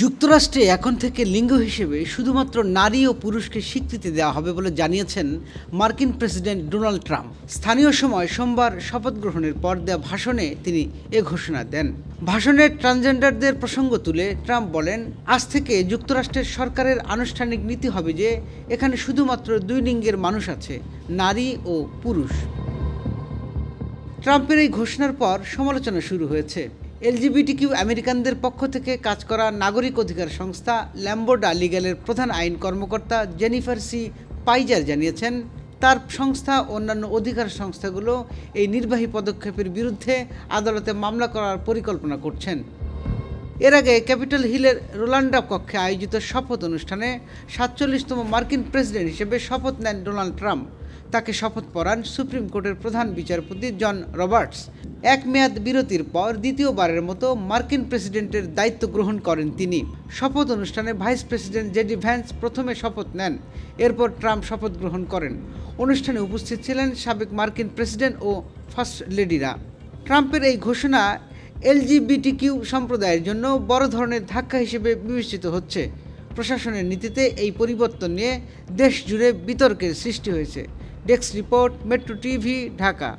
যুক্তরাষ্ট্রে এখন থেকে লিঙ্গ হিসেবে শুধুমাত্র নারী ও পুরুষকে স্বীকৃতি দেওয়া হবে বলে জানিয়েছেন মার্কিন প্রেসিডেন্ট ডোনাল্ড ট্রাম্প। স্থানীয় সময় সোমবার শপথ গ্রহণের পর দেওয়া ভাষণে তিনি এ ঘোষণা দেন। ভাষণে ট্রান্সজেন্ডারদের প্রসঙ্গ তুলে ট্রাম্প বলেন, আজ থেকে যুক্তরাষ্ট্রের সরকারের আনুষ্ঠানিক নীতি হবে যে এখানে শুধুমাত্র দুই লিঙ্গের মানুষ আছে, নারী ও পুরুষ। ট্রাম্পের এই ঘোষণার পর সমালোচনা শুরু হয়েছে। এলজিবিটিকিউ আমেরিকানদের পক্ষ থেকে কাজ করা নাগরিক অধিকার সংস্থা ল্যাম্বোর্ডা লিগ্যালের প্রধান আইন কর্মকর্তা জেনিফার সি পাইজার জানিয়েছেন, তার সংস্থা অন্যান্য অধিকার সংস্থাগুলো এই নির্বাহী পদক্ষেপের বিরুদ্ধে আদালতে মামলা করার পরিকল্পনা করছেন। এর আগে ক্যাপিটাল হিলের রোলান্ডা কক্ষে আয়োজিত শপথ অনুষ্ঠানে সাতচল্লিশতম মার্কিন প্রেসিডেন্ট হিসেবে শপথ নেন ডোনাল্ড ট্রাম্প। তাকে শপথ পড়ান সুপ্রিম কোর্টের প্রধান বিচারপতি জন রবার্টস। এক মেয়াদ বিরতির পর দ্বিতীয়বারের মতো মার্কিন প্রেসিডেন্টের দায়িত্ব গ্রহণ করেন তিনি। শপথ অনুষ্ঠানে ভাইস প্রেসিডেন্ট জেডি ভ্যান্স প্রথমে শপথ নেন, এরপর ট্রাম্প শপথ গ্রহণ করেন। অনুষ্ঠানে উপস্থিত ছিলেন সাবেক মার্কিন প্রেসিডেন্ট ও ফার্স্ট লেডিরা। ট্রাম্পের এই ঘোষণা এলজিবিটিকিউ সম্প্রদায়ের জন্য বড় ধরনের ধাক্কা হিসেবে বিবেচিত হচ্ছে। প্রশাসনের নীতিতে এই পরিবর্তন নিয়ে দেশ জুড়ে বিতর্কের সৃষ্টি হয়েছে। Desk report, metro TV, Dhaka.